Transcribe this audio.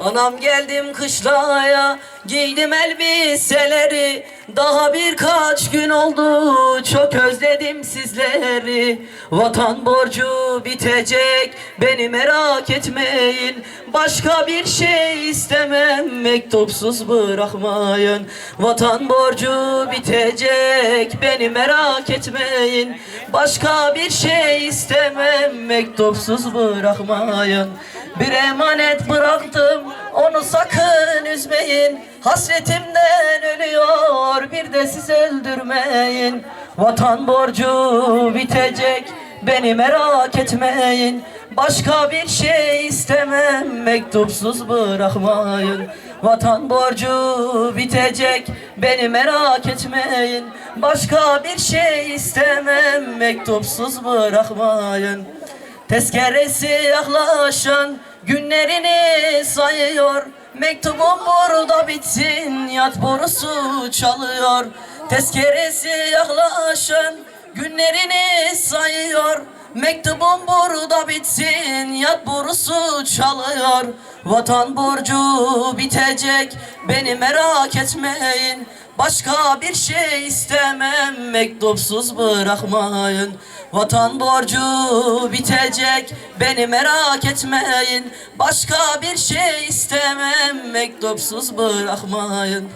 Anam geldim kışlaya Giydim elbiseleri. Daha birkaç gün oldu Çok özledim sizleri. Vatan borcu bitecek Beni merak etmeyin. Başka bir şey istemem Mektupsuz bırakmayın. Vatan borcu bitecek Beni merak etmeyin. Başka bir şey istemem Mektupsuz bırakmayın. Bir emanet bıraktım Onu sakın üzmeyin. Hasretimden ölüyor Bir de siz öldürmeyin. Vatan borcu bitecek Beni merak etmeyin. Başka bir şey istemem Mektupsuz bırakmayın. Vatan borcu bitecek Beni merak etmeyin. Başka bir şey istemem Mektupsuz bırakmayın Tezkeresi yaklaşan günlerini sayıyor. Mektubum burada bitsin yat borusu çalıyor. Tezkeresi yaklaşan günlerini sayıyor Mektubum burada bitsin yat borusu çalıyor. Vatan borcu bitecek beni merak etmeyin. Başka bir şey istemem mektupsuz bırakmayın. Vatan borcu bitecek beni merak etmeyin. Başka bir şey istemem mektupsuz bırakmayın